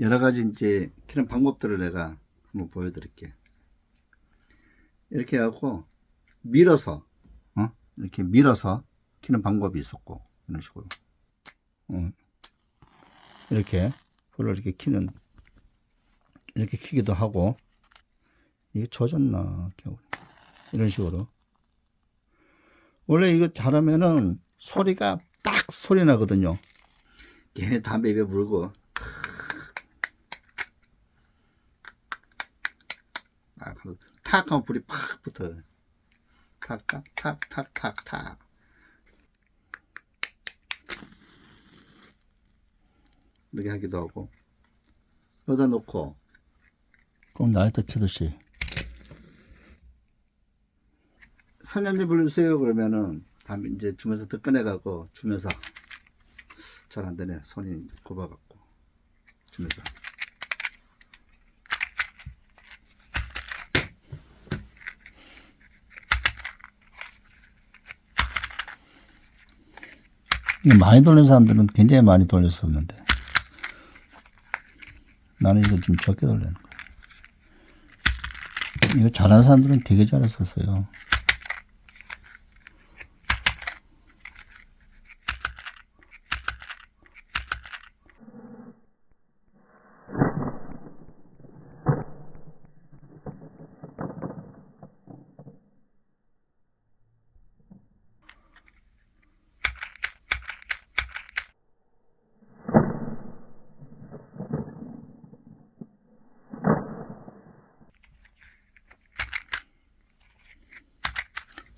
여러 가지 이제 키는 방법들을 내가 한번 보여드릴게. 이렇게 하고 밀어서 어? 이렇게 밀어서 키는 방법이 있었고 이런 식으로 어. 이렇게 불을 이렇게 키는 이렇게 키기도 하고 이게 젖었나 겨울 이런 식으로 원래 이거 잘하면은 소리가 딱 소리 나거든요. 걔네 담배 입에 물고 아, 그래서 탁 하면 불이 팍 붙어. 탁, 탁, 탁, 탁, 탁, 탁. 이렇게 하기도 하고. 여기다 놓고. 꼭 라이터 켜듯이. 선녀님 불러주세요. 그러면은, 담배 이제 주면서 더 꺼내가고, 주면서. 잘 안 되네. 손이 굽어갖고. 주면서. 이거 많이 돌리는 사람들은 굉장히 많이 돌렸었는데 나는 이거 좀 적게 돌리는 거야. 이거 잘하는 사람들은 되게 잘했었어요.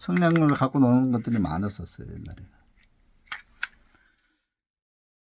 성냥을 갖고 노는 것들이 많았었어요 옛날에.